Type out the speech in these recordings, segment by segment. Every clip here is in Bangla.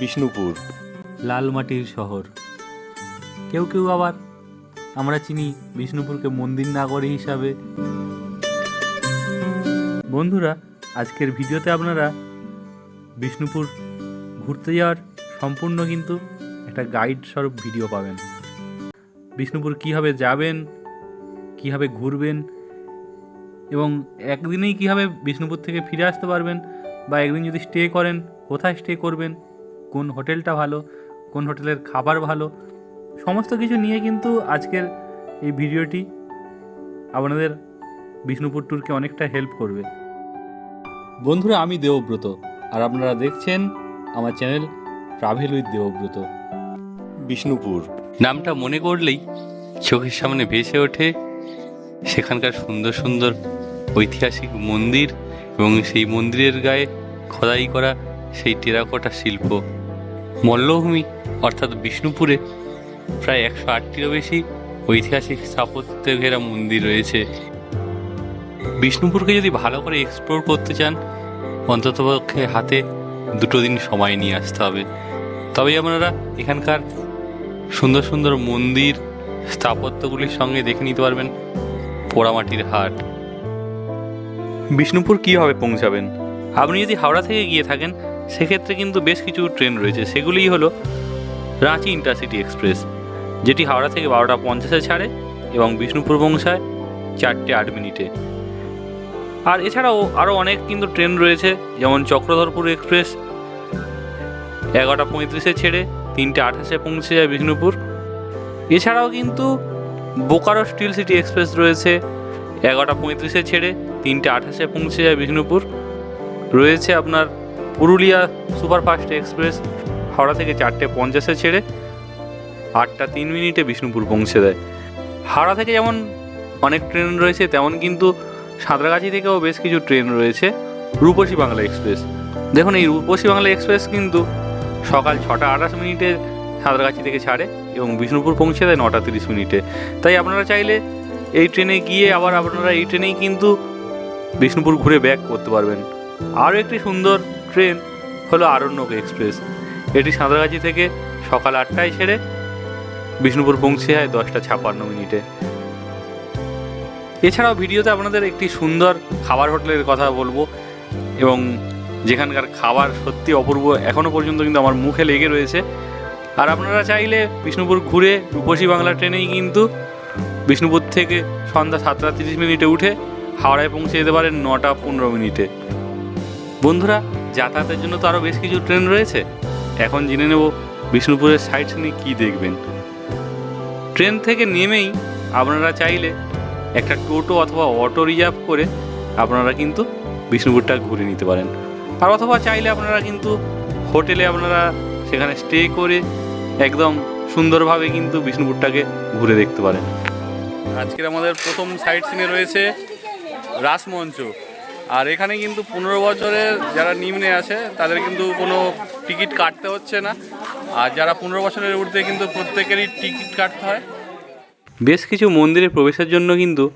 বিষ্ণুপুর। লাল মাটির শহর। কেউ কেউ আবার আমরা চিনি বিষ্ণুপুরকে মন্দির নাগরী হিসাবে। বন্ধুরা, আজকের ভিডিওতে আপনারা বিষ্ণুপুর ঘুরতে যাওয়ার সম্পূর্ণ কিন্তু একটা গাইড স্বরূপ ভিডিও পাবেন। বিষ্ণুপুর কীভাবে যাবেন, কীভাবে ঘুরবেন এবং একদিনেই কীভাবে বিষ্ণুপুর থেকে ফিরে আসতে পারবেন বা একদিন যদি স্টে করেন, কোথায় স্টে করবেন কোন হোটেলটা ভালো কোন হোটেলের খাবার ভালো সমস্ত কিছু নিয়ে কিন্তু আজকের এই ভিডিওটি আপনাদের বিষ্ণুপুর ট্যুরকে অনেকটা হেল্প করবে। বন্ধুরা আমি দেবব্রত আর আপনারা দেখছেন আমার channel travel with Debabrata. Bishnupur. নামটা মনে করলেই চোখের সামনে ভেসে ওঠে সেখানকার সুন্দর সুন্দর ঐতিহাসিক মন্দির এবং সেই মন্দিরের গায়ে খোদাই করা সেই টেরাকোটা শিল্প। মল্লভূমি, অর্থাৎ বিষ্ণুপুরে, প্রায় একশো আটটিরও বেশি ঐতিহাসিক স্থাপত্যে ঘেরা মন্দির রয়েছে। বিষ্ণুপুরকে যদি ভালো করে এক্সপ্লোর করতে চান, অন্ততপক্ষে হাতে দুটো দিন সময় নিয়ে আসতে হবে। তবেই আপনারা এখানকার সুন্দর সুন্দর মন্দির স্থাপত্যগুলির সঙ্গে দেখে নিতে পারবেন পোড়ামাটির হাট। বিষ্ণুপুর কীভাবে পৌঁছাবেন? আপনি যদি হাওড়া থেকে গিয়ে থাকেন সেক্ষেত্রে কিন্তু বেশ কিছু ট্রেন রয়েছে। সেগুলিই হলো রাঁচি ইন্টারসিটি এক্সপ্রেস, যেটি হাওড়া থেকে বারোটা পঞ্চাশে ছাড়ে এবং বিষ্ণুপুর বংশায় চারটে আট মিনিটে। আর এছাড়াও আরও অনেক কিন্তু ট্রেন রয়েছে, যেমন চক্রধরপুর এক্সপ্রেস, এগারোটা পঁয়ত্রিশে ছেড়ে তিনটে আঠাশে পৌঁছে যায় বিষ্ণুপুর। এছাড়াও কিন্তু বোকারো স্টিল সিটি এক্সপ্রেস রয়েছে, এগারোটা পঁয়ত্রিশে ছেড়ে তিনটে আঠাশে পৌঁছে যায় বিষ্ণুপুর। রয়েছে আপনার পুরুলিয়া সুপারফাস্ট এক্সপ্রেস, হাওড়া থেকে চারটে পঞ্চাশে ছেড়ে আটটা তিন মিনিটে বিষ্ণুপুর পৌঁছে দেয়। হাওড়া থেকে যেমন অনেক ট্রেন রয়েছে, তেমন কিন্তু সাঁতরাগাছি থেকেও বেশ কিছু ট্রেন রয়েছে রূপসী বাংলা এক্সপ্রেস। দেখুন, এই রূপসী বাংলা এক্সপ্রেস কিন্তু সকাল ছটা আঠাশ মিনিটে সাঁতরাগাছি থেকে ছাড়ে এবং বিষ্ণুপুর পৌঁছে দেয় নটা তিরিশ মিনিটে। তাই আপনারা চাইলে এই ট্রেনে গিয়ে আবার আপনারা এই ট্রেনেই কিন্তু বিষ্ণুপুর ঘুরে ব্যাক করতে পারবেন। আরও একটি সুন্দর ট্রেন হলো আরণ্যক এক্সপ্রেস এটি সাঁতরাগাছি থেকে সকাল আটটায় ছেড়ে বিষ্ণুপুর পৌঁছে যায় দশটা ছাপ্পান্ন মিনিটে। এছাড়াও ভিডিওতে আপনাদের একটি সুন্দর খাবার হোটেলের কথা বলব এবং যেখানকার খাবার সত্যি অপূর্ব এখনও পর্যন্ত কিন্তু আমার মুখে লেগে রয়েছে। আর আপনারা চাইলে বিষ্ণুপুর ঘুরে রূপসী বাংলা ট্রেনেই কিন্তু বিষ্ণুপুর থেকে সন্ধ্যা সাতটা তিরিশ মিনিটে উঠে হাওড়ায় পৌঁছে যেতে পারেন নটা পনেরো মিনিটে। বন্ধুরা যাতায়াতের জন্য তো আরও বেশ কিছু ট্রেন রয়েছে। এখন জেনে নেব বিষ্ণুপুরের সাইড সিনে কী দেখবেন। ট্রেন থেকে নেমেই আপনারা চাইলে একটা টোটো অথবা অটো রিজার্ভ করে আপনারা কিন্তু বিষ্ণুপুরটা ঘুরে নিতে পারেন। আর অথবা চাইলে আপনারা কিন্তু হোটেলে আপনারা সেখানে স্টে করে একদম সুন্দরভাবে কিন্তু বিষ্ণুপুরটাকে ঘুরে দেখতে পারেন। আজকের আমাদের প্রথম সাইট সিনে রয়েছে রাসমঞ্চ। আর এখানে কিন্তু পনেরো বছরের যারা নিম্নে আছে, তাদের কিন্তু কোনো টিকিট কাটতে হচ্ছে না। আর যারা পনেরো বছরের ঊর্ধ্বে কিন্তু প্রত্যেকেরই টিকিট কাটতে হয়। বেশ কিছু মন্দিরে প্রবেশের জন্য কিন্তু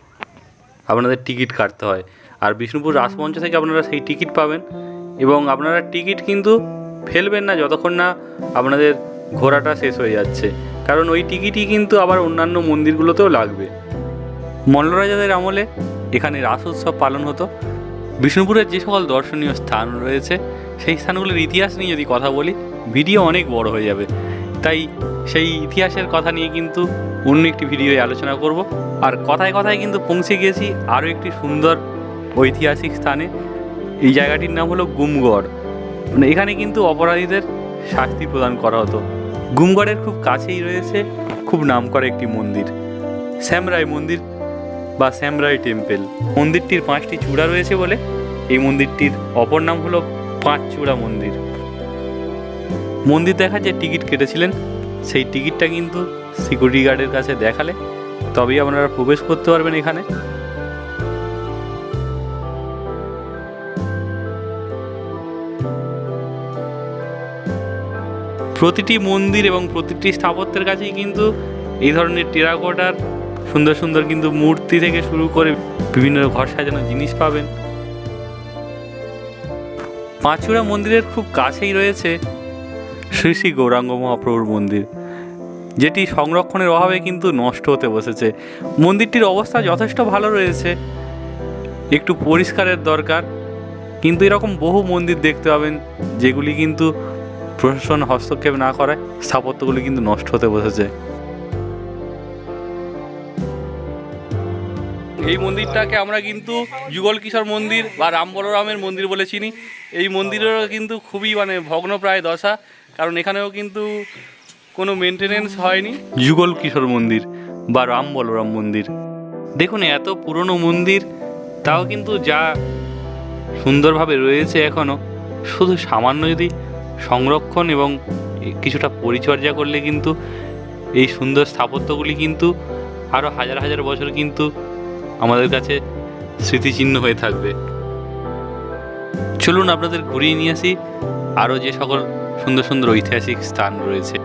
আপনাদের টিকিট কাটতে হয়। আর বিষ্ণুপুর রাসমঞ্চ থেকে আপনারা সেই টিকিট পাবেন। এবং আপনারা টিকিট কিন্তু ফেলবেন না যতক্ষণ না আপনাদের ঘোরাটা শেষ হয়ে যাচ্ছে। কারণ ওই টিকিটই কিন্তু আবার অন্যান্য মন্দিরগুলোতেও লাগবে। মল্লরাজাদের আমলে এখানে রাস উৎসব পালন হতো। বিষ্ণুপুরের যে সকল দর্শনীয় স্থান রয়েছে, সেই স্থানগুলোর ইতিহাস নিয়ে যদি কথা বলি, ভিডিও অনেক বড় হয়ে যাবে। তাই সেই ইতিহাসের কথা নিয়ে কিন্তু অন্য একটি ভিডিওয়ে আলোচনা করব। আর কথায় কথায় কিন্তু পৌঁছে গিয়েছি আরও একটি সুন্দর ঐতিহাসিক স্থানে। এই জায়গাটির নাম হলো গুমগড়। মানে এখানে কিন্তু অপরাধীদের শাস্তি প্রদান করা হতো। গুমগড়ের খুব কাছেই রয়েছে খুব নামকরা একটি মন্দির। শ্যামরায় মন্দির। বা শ্যামরায় টেম্পেল। মন্দিরটির পাঁচটি চূড়া রয়েছে বলে। এই মন্দিরটির অপর নাম হলো পাঁচ চূড়া মন্দির। মন্দির দেখার যে টিকিট কেটেছিলেন, সেই টিকিটটা কিন্তু সিকিউরিটি গার্ডের কাছে দেখালে তবেই আপনারা প্রবেশ করতে পারবেন এখানে। প্রতিটি মন্দির এবং প্রতিটি স্থাপত্যের কাছেই কিন্তু এই ধরনের টেরাকোটার সুন্দর সুন্দর কিন্তু মূর্তি থেকে শুরু করে বিভিন্ন ঘর সাজানোর জিনিস পাবেন। পাঁচুড়া মন্দিরের খুব কাছেই রয়েছে শ্রী শ্রী গৌরাঙ্গ মহাপ্রভুর মন্দির, যেটি সংরক্ষণের অভাবে কিন্তু নষ্ট হতে বসেছে। মন্দিরটির অবস্থা যথেষ্ট ভালো রয়েছে, একটু পরিষ্কারের দরকার, কিন্তু এরকম বহু মন্দির দেখতে পাবেন, যেগুলি কিন্তু প্রশাসন হস্তক্ষেপ না করায় স্থাপত্যগুলি কিন্তু নষ্ট হতে বসেছে। এই মন্দিরটাকে আমরা কিন্তু যুগল কিশোর মন্দির বা রাম বলরামের মন্দির বলে চিনি। এই মন্দিরেরও কিন্তু খুবই মানে ভগ্নপ্রায় দশা, কারণ এখানেও কিন্তু কোনো মেনটেনেন্স হয়নি। যুগল কিশোর মন্দির বা রাম বলরাম মন্দির। দেখুন, এত পুরনো মন্দির, তাও কিন্তু যা সুন্দরভাবে রয়েছে এখনও শুধু সামান্য যদি সংরক্ষণ এবং কিছুটা পরিচর্যা করলে কিন্তু এই সুন্দর স্থাপত্যগুলি কিন্তু আরও হাজার হাজার বছর কিন্তু আমাদের কাছে স্মৃতিচিহ্ন হয়ে থাকবে। চলুন আপনাদের ঘুরিয়ে নিয়ে আসি। আরও যে সকল সুন্দর সুন্দর ঐতিহাসিক স্থান রয়েছে।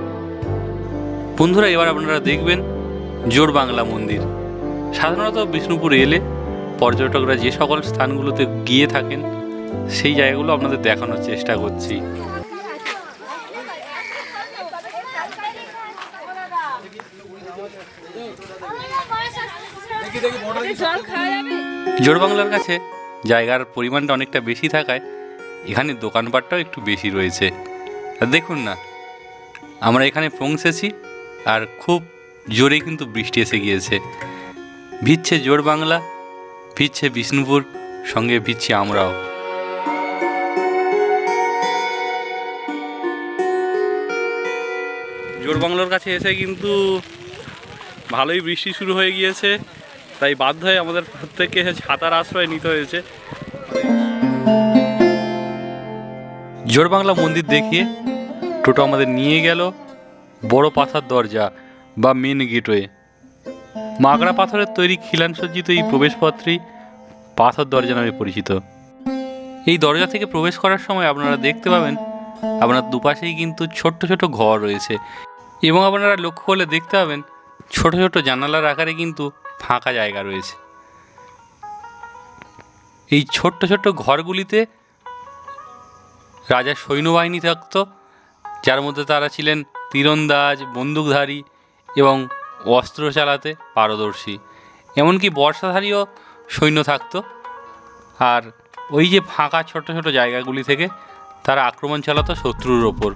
বন্ধুরা, এবার আপনারা দেখবেন জোর বাংলা মন্দির। সাধারণত বিষ্ণুপুর এলে পর্যটকরা যে সকল স্থানগুলোতে গিয়ে থাকেন, সেই জায়গাগুলো আপনাদের দেখানোর চেষ্টা করছি। জোর বাংলার কাছে জায়গার পরিমাণটা অনেকটা বেশি থাকায় এখানে দোকানপাটটাও একটু বেশি রয়েছে। দেখুন না, আমরা এখানে পৌঁছেছি আর খুব জোরে কিন্তু বৃষ্টি এসে গিয়েছে। ভিজছে জোর বাংলা, ভিজছে বিষ্ণুপুর, সঙ্গে ভিজছি আমরাও। জোর বাংলার কাছে এসে কিন্তু ভালোই বৃষ্টি শুরু হয়ে গিয়েছে। তাই বাধ্য হয়ে আমাদের প্রত্যেককে ছাতার আশ্রয় নিতে হয়েছে। জোর বাংলা মন্দির দেখিয়ে টোটো আমাদের নিয়ে গেল বড় পাথার দরজা বা মেন গেটওয়ে মাগড়া পাথরের তৈরি খিলান সজ্জিত এই প্রবেশপত্রই পাথর দরজা নামে পরিচিত। এই দরজা থেকে প্রবেশ করার সময় আপনারা দেখতে পাবেন, আপনার দুপাশেই কিন্তু ছোট্ট ছোট ঘর রয়েছে এবং আপনারা লক্ষ্য করলে দেখতে পাবেন, ছোট ছোট জানালার আকারে কিন্তু ফাঁকা জায়গা রয়েছে। এই ছোট্ট ছোট্ট ঘরগুলিতে রাজার সৈন্যবাহিনী থাকত, যার মধ্যে তারা ছিলেন তীরন্দাজ, বন্দুকধারী এবং অস্ত্র চালাতে পারদর্শী। এমনকি বর্ষাধারীও সৈন্য থাকত। আর ওই যে ফাঁকা ছোট ছোট জায়গাগুলি থেকে তারা আক্রমণ চালাতো শত্রুর ওপর।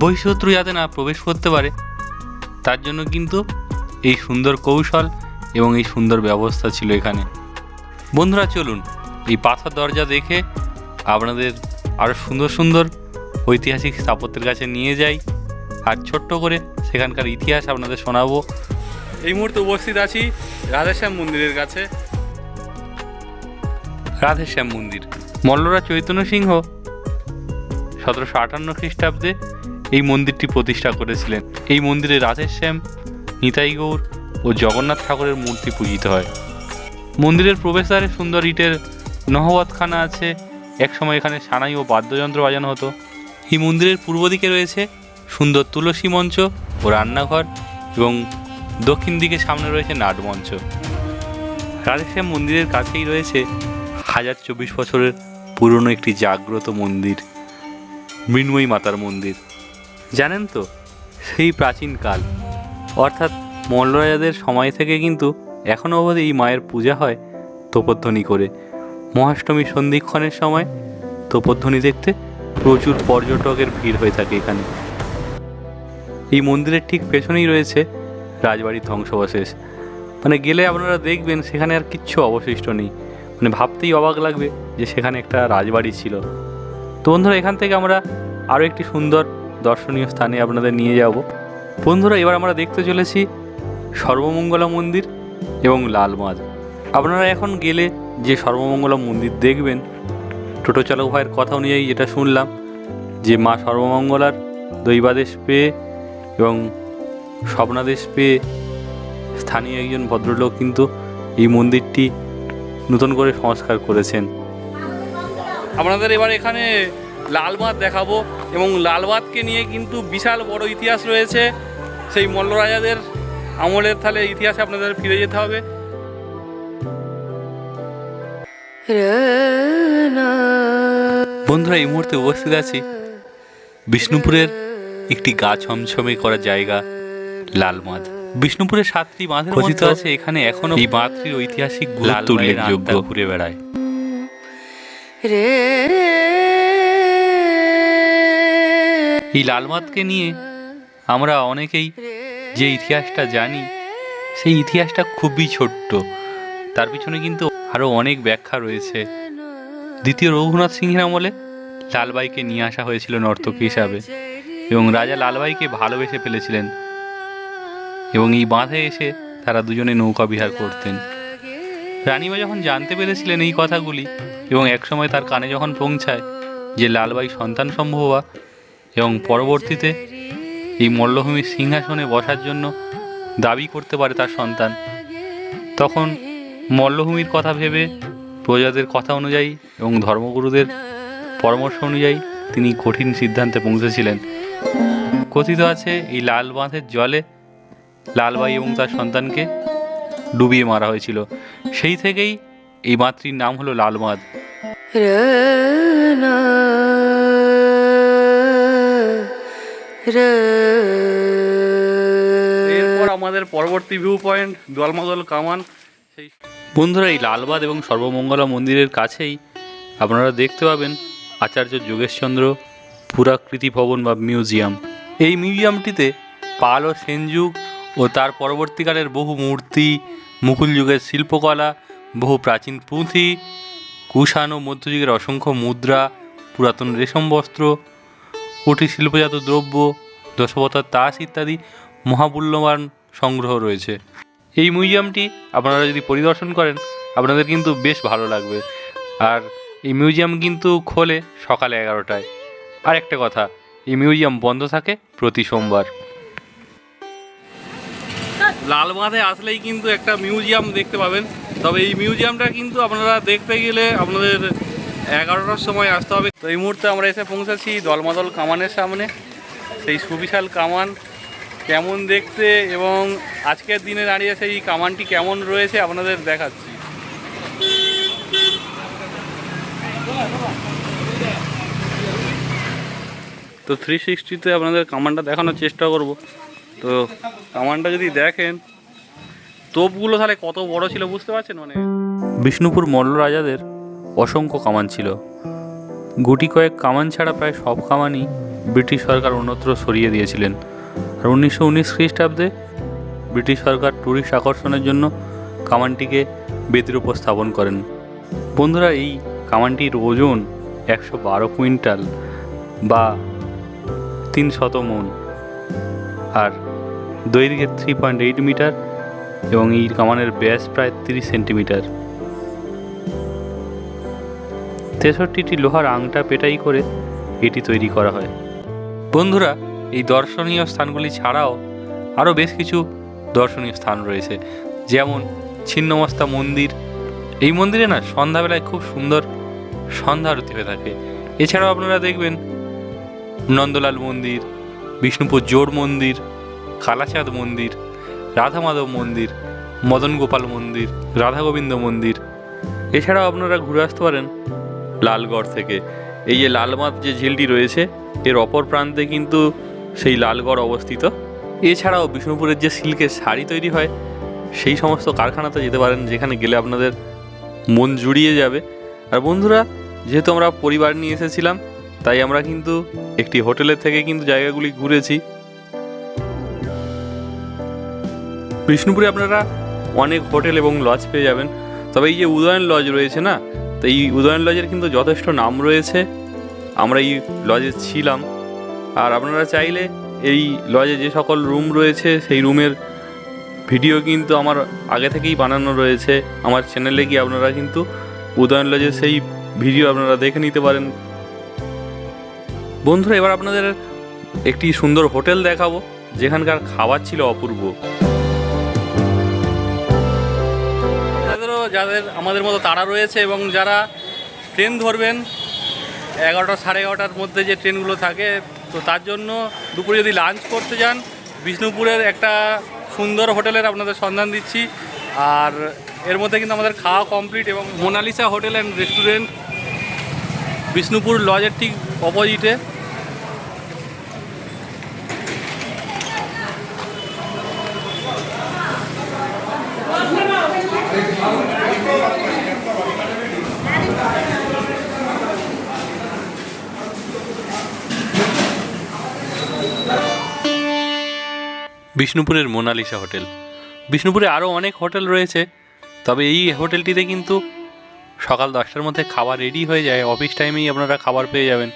বহিঃশত্রু যাতে না প্রবেশ করতে পারে, তার জন্য কিন্তু এই সুন্দর কৌশল এবং এই সুন্দর ব্যবস্থা ছিল এখানে। বন্ধুরা, চলুন এই পাথর দরজা দেখে আপনাদের আরও সুন্দর সুন্দর ঐতিহাসিক স্থাপত্যের কাছে নিয়ে যাই আর ছোট্ট করে সেখানকার ইতিহাস আপনাদের শোনাবো। এই মুহূর্তে উপস্থিত আছি রাধেশ্যাম মন্দিরের কাছে। রাধেশ্যাম মন্দির, মল্লরা চৈতন্য সিংহ সতেরোশো আটান্ন খ্রিস্টাব্দে এই মন্দিরটি প্রতিষ্ঠা করেছিলেন। এই মন্দিরে রাধেশ্যাম, নিতাই গৌর ও জগন্নাথ ঠাকুরের মূর্তি পূজিত হয়। মন্দিরের প্রবেশদ্বারে সুন্দর ইটের নহবতখানা আছে। একসময় এখানে সানাই ও বাদ্যযন্ত্র বাজানো হতো। এই মন্দিরের পূর্ব দিকে রয়েছে সুন্দর তুলসী মঞ্চ ও রান্নাঘর এবং দক্ষিণ দিকে সামনে রয়েছে নাটমঞ্চ রাধেশ্যাম মন্দিরের কাছেই রয়েছে হাজার চব্বিশ বছরের পুরনো একটি জাগ্রত মন্দির, মৃন্ময়ী মাতার মন্দির। জানেন তো, সেই প্রাচীনকাল অর্থাৎ মল্লরাজাদের সময় থেকে কিন্তু এখনও অবধি এই মায়ের পূজা হয় তোপধ্বনি করে। মহাষ্টমী সন্ধিক্ষণের সময় তোপধ্বনি দেখতে প্রচুর পর্যটকের ভিড় হয়ে থাকে এখানে। এই মন্দিরের ঠিক পেছনেই রয়েছে রাজবাড়ির ধ্বংসাবশেষ। মানে গেলে আপনারা দেখবেন সেখানে আর কিচ্ছু অবশিষ্ট নেই। মানে ভাবতেই অবাক লাগবে যে সেখানে একটা রাজবাড়ি ছিল। তো বন্ধুরা, এখান থেকে আমরা আরও একটি সুন্দর দর্শনীয় স্থানে আপনাদের নিয়ে যাব। বন্ধুরা, এবার আমরা দেখতে চলেছি সর্বমঙ্গলা মন্দির এবং লালমাজ আপনারা এখন গেলে যে সর্বমঙ্গলা মন্দির দেখবেন, টোটো চালক ভাইয়ের কথা অনুযায়ী যেটা শুনলাম, যে মা সর্বমঙ্গলার দৈবাদেশ পেয়ে এবং স্বপ্নাদেশ পেয়ে স্থানীয় একজন ভদ্রলোক কিন্তু এই মন্দিরটি নতুন করে সংস্কার করেছেন। আপনাদের এবার এখানে লালবাঁধ দেখাবো এবং লালবাঁধকে নিয়ে কিন্তু বিশাল বড় ইতিহাস রয়েছে। সেই মল্লরাজাদের আমলের তাহলে ইতিহাসে আপনাদের ফিরে যেতে হবে। বন্ধুরা এই মুহূর্তে উপস্থিত আছি বিষ্ণুপুরের একটি গা ছমছমে করা জায়গা লাল মাদ বিষ্ণুপুরের সাতটি বাঁধের কথিত আছে এখানে এখনও এই বাঁধটির ঐতিহাসিক গুরুত্ব উল্লেখযোগ্য। ঘুরে বেড়ায়। এই লালমাতকে নিয়ে আমরা অনেকেই যে ইতিহাসটা জানি, সেই ইতিহাসটা খুবই ছোট্ট। তার পিছনে কিন্তু আরও অনেক ব্যাখ্যা রয়েছে। দ্বিতীয় রঘুনাথ সিংহের আমলে লালবাইকে নিয়ে আসা হয়েছিল নর্তকী হিসাবে, এবং রাজা লালবাইকে ভালোবেসে ফেলেছিলেন। এবং এই বাঁধে এসে তারা দুজনে নৌকা বিহার করতেন। রানীমা যখন জানতে পেরেছিলেন এই কথাগুলি, এবং একসময় তার কানে যখন পৌঁছায় যে লালবাই সন্তান সম্ভবা, এবং পরবর্তীতে এই মল্লভূমির সিংহাসনে বসার জন্য দাবি করতে পারে তার সন্তান। তখন মল্লভূমির কথা ভেবে প্রজাদের কথা অনুযায়ী এবং ধর্মগুরুদের পরামর্শ অনুযায়ী তিনি কঠিন সিদ্ধান্তে পৌঁছেছিলেন। কথিত আছে, এই লাল বাঁধের জলে লালবাই এবং তার সন্তানকে ডুবিয়ে মারা হয়েছিল। সেই থেকেই এই মাতৃর নাম হলো লালমাদ এরপর আমাদের পরবর্তী ভিউ পয়েন্ট দলমাদল কামান। সেই বন্ধুরা এই লালবাদ এবং সর্বমঙ্গলা মন্দিরের কাছেই আপনারা দেখতে পাবেন আচার্য যোগেশচন্দ্র পুরাকৃতি ভবন বা মিউজিয়াম। এই মিউজিয়ামটিতে পাল ও সেনযুগ ও তার পরবর্তীকালের বহু মূর্তি মুকুল যুগের শিল্পকলা বহু প্রাচীন পুঁথি কুষাণ ও মধ্যযুগের অসংখ্য মুদ্রা পুরাতন রেশম বস্ত্র কুটির শিল্পজাত দ্রব্য দশবতার তাস ইত্যাদি মহামূল্যবান সংগ্রহ রয়েছে। এই মিউজিয়ামটি আপনারা যদি পরিদর্শন করেন, আপনাদের কিন্তু বেশ ভালো লাগবে। আর এই মিউজিয়াম কিন্তু খোলে সকালে এগারোটায়। আর একটা কথা, এই মিউজিয়াম বন্ধ থাকে প্রতি সোমবার। লালবাঁধে আসলেই কিন্তু একটা মিউজিয়াম দেখতে পাবেন। তবে এই মিউজিয়ামটা কিন্তু আপনারা দেখতে গেলে আপনাদের এগারোটার সময় আসতে হবে। তো এই মুহূর্তে আমরা এসে পৌঁছেছি দলমাদল কামানের সামনে। সেই সুবিশাল কামান কেমন দেখতে এবং আজকের দিনে দাঁড়িয়ে সেই কামানটি কেমন রয়েছে আপনাদের দেখাচ্ছি। তো থ্রি সিক্সটিতে আপনাদের কামানটা দেখানোর চেষ্টা করব। তো কামানটা যদি দেখেন, তোপগুলো তাহলে কত বড় ছিল বুঝতে পারছেন মানে? বিষ্ণুপুর মল্ল রাজাদের অসংখ্য কামান ছিল। গুটি কয়েক কামান ছাড়া প্রায় সব কামানই ব্রিটিশ সরকার অন্যত্র সরিয়ে দিয়েছিলেন। আর উনিশশো উনিশ খ্রিস্টাব্দে ব্রিটিশ সরকার ট্যুরিস্ট আকর্ষণের জন্য কামানটিকে বেদির উপর স্থাপন করেন। বন্ধুরা, এই কামানটির ওজন একশো বারো কুইন্টাল বা তিন শত মন। আর দৈর্ঘ্যে থ্রি পয়েন্ট এইট মিটার এবং এই কামানের ব্যাস প্রায় তিরিশ সেন্টিমিটার। তেষট্টিটি লোহার আংটা পেটাই করে এটি তৈরি করা হয়। বন্ধুরা, এই দর্শনীয় স্থানগুলি ছাড়াও আরও বেশ কিছু দর্শনীয় স্থান রয়েছে। যেমন ছিন্নমস্তা মন্দির। এই মন্দিরে না সন্ধ্যাবেলায় খুব সুন্দর সন্ধ্যা আরতি হয়ে থাকে। এছাড়াও আপনারা দেখবেন নন্দলাল মন্দির, বিষ্ণুপুর জোড় মন্দির, কালাচাঁদ মন্দির রাধা মাধব মন্দির মদন গোপাল মন্দির রাধা গোবিন্দ মন্দির। এছাড়াও আপনারা ঘুরে আসতে পারেন লালগড় থেকে। এই যে লালমাত যে ঝিলটি রয়েছে, এর অপর প্রান্তে কিন্তু সেই লালগড় অবস্থিত। এছাড়াও বিষ্ণুপুরের যে সিল্কের শাড়ি তৈরি হয়, সেই সমস্ত কারখানাতে যেতে পারেন, যেখানে গেলে আপনাদের মন জুড়িয়ে যাবে। আর বন্ধুরা, যেহেতু আমরা পরিবার নিয়ে এসেছিলাম, তাই আমরা কিন্তু একটি হোটেলের থেকে কিন্তু জায়গাগুলি ঘুরেছি। বিষ্ণুপুরে আপনারা অনেক হোটেল এবং লজ পেয়ে যাবেন। তবে এই যে উদয়ন লজ রয়েছে না তো এই উদয়ন লজের কিন্তু যথেষ্ট নাম রয়েছে। আমরা এই লজে ছিলাম। আর আপনারা চাইলে এই লজে যে সকল রুম রয়েছে, সেই রুমের ভিডিও কিন্তু আমার আগে থেকেই বানানো রয়েছে। আমার চ্যানেলে গিয়ে আপনারা কিন্তু উদয়ন লজের সেই ভিডিও আপনারা দেখে নিতে পারেন। বন্ধুরা, এবার আপনাদের একটি সুন্দর হোটেল দেখাবো। যেখানকার খাবার ছিল অপূর্ব। যাদের আমাদের মতো তারা রয়েছে এবং যারা ট্রেন ধরবেন, এগারোটা সাড়ে এগারোটার মধ্যে যে ট্রেনগুলো থাকে, তো তার জন্য দুপুরে যদি লাঞ্চ করতে যান, বিষ্ণুপুরের একটা সুন্দর হোটেলের আপনাদের সন্ধান দিচ্ছি। আর এর মধ্যে কিন্তু আমাদের খাওয়া কমপ্লিট এবং Monalisa hotel and restaurant Bishnupur লজের ঠিক অপোজিটে বিষ্ণুপুরের মোনালিসা হোটেল। বিষ্ণুপুরে আরও অনেক হোটেল রয়েছে, তবে এই হোটেলটিতে কিন্তু সকাল দশটার মধ্যে খাবার রেডি হয়ে যায় অফিস টাইমেই আপনারা খাবার পেয়ে যাবেন।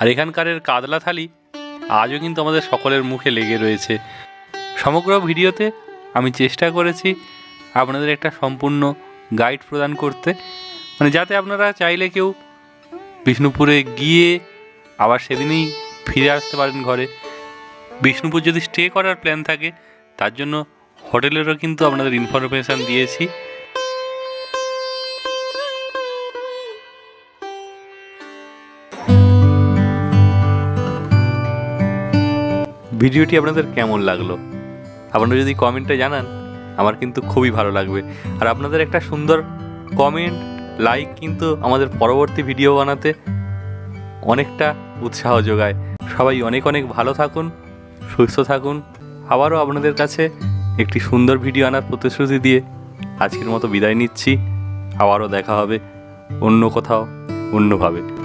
আর এখানকারের কাতলা থালি আজও কিন্তু আমাদের সকলের মুখে লেগে রয়েছে। সমগ্র ভিডিওতে আমি চেষ্টা করেছি আপনাদের একটা সম্পূর্ণ গাইড প্রদান করতে মানে যাতে আপনারা চাইলে কেউ বিষ্ণুপুরে গিয়ে আবার সেদিনই ফিরে আসতে পারেন ঘরে। বিষ্ণুপুর যদি স্টে করার প্ল্যান থাকে, তার জন্য হোটেলেরও কিন্তু আপনাদের ইনফরমেশান দিয়েছি। ভিডিওটি আপনাদের কেমন লাগল? আপনারা যদি কমেন্টে জানান, আমার কিন্তু খুবই ভালো লাগবে। আর আপনাদের একটা সুন্দর কমেন্ট লাইক কিন্তু আমাদের পরবর্তী ভিডিও বানাতে অনেকটা উৎসাহ যোগায়। সবাই অনেক অনেক ভালো থাকুন। সুস্থ থাকুন। আবারও আপনাদের কাছে একটি সুন্দর ভিডিও আনার প্রতিশ্রুতি দিয়ে আজকের মতো বিদায় নিচ্ছি। আবারও দেখা হবে অন্য কোথাও অন্যভাবে।